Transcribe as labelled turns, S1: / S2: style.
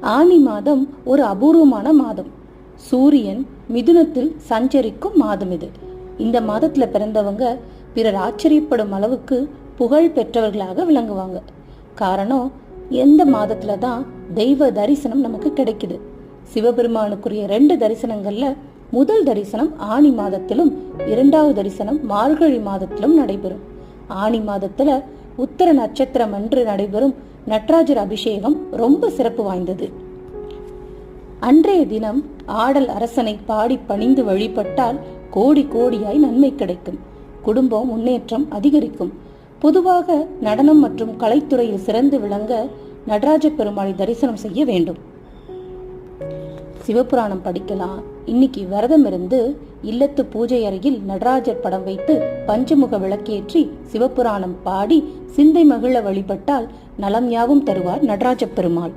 S1: ஆனி மாதம் ஒரு அபூர்வமான மாதம். சூரியன் மிதுனத்தில் சஞ்சரிக்கும் மாதம் இது. இந்த மாதத்துல பிறந்தவங்க பிறர் ஆச்சரியப்படும் அளவுக்கு புகழ் பெற்றவர்களாக விளங்குவாங்க. காரணம் எந்த மாதத்துல தான் தெய்வ தரிசனம் நமக்கு கிடைக்குது? சிவபெருமானுக்குரிய ரெண்டு தரிசனங்கள்ல முதல் தரிசனம் ஆனி மாதத்திலும் இரண்டாவது தரிசனம் மார்கழி மாதத்திலும் நடைபெறும். ஆனி மாதத்துல உத்தர நட்சத்திரம் அன்று நடைபெறும் நடராஜர் அபிஷேகம் ரொம்ப சிறப்பு வாய்ந்தது. அன்றைய தினம் ஆடல் அரசனை பாடி பணிந்து வழிபட்டால் கோடி கோடியாய் நன்மை கிடைக்கும். குடும்பம் முன்னேற்றம் அதிகரிக்கும். பொதுவாக நடனம் மற்றும் கலைத்துறையில் சிறந்து விளங்க நடராஜ பெருமாளை தரிசனம் செய்ய வேண்டும். சிவபுராணம் படிக்கலாம் இன்னைக்கு விரதம் இருந்து இல்லத்து பூஜை அறையில் நடராஜர் படம் வைத்து பஞ்சமுக விளக்கேற்றி சிவபுராணம் பாடி சிந்தை மகிழ வழிபட்டால் நலம் யாவும் தருவார் நடராஜ பெருமாள்.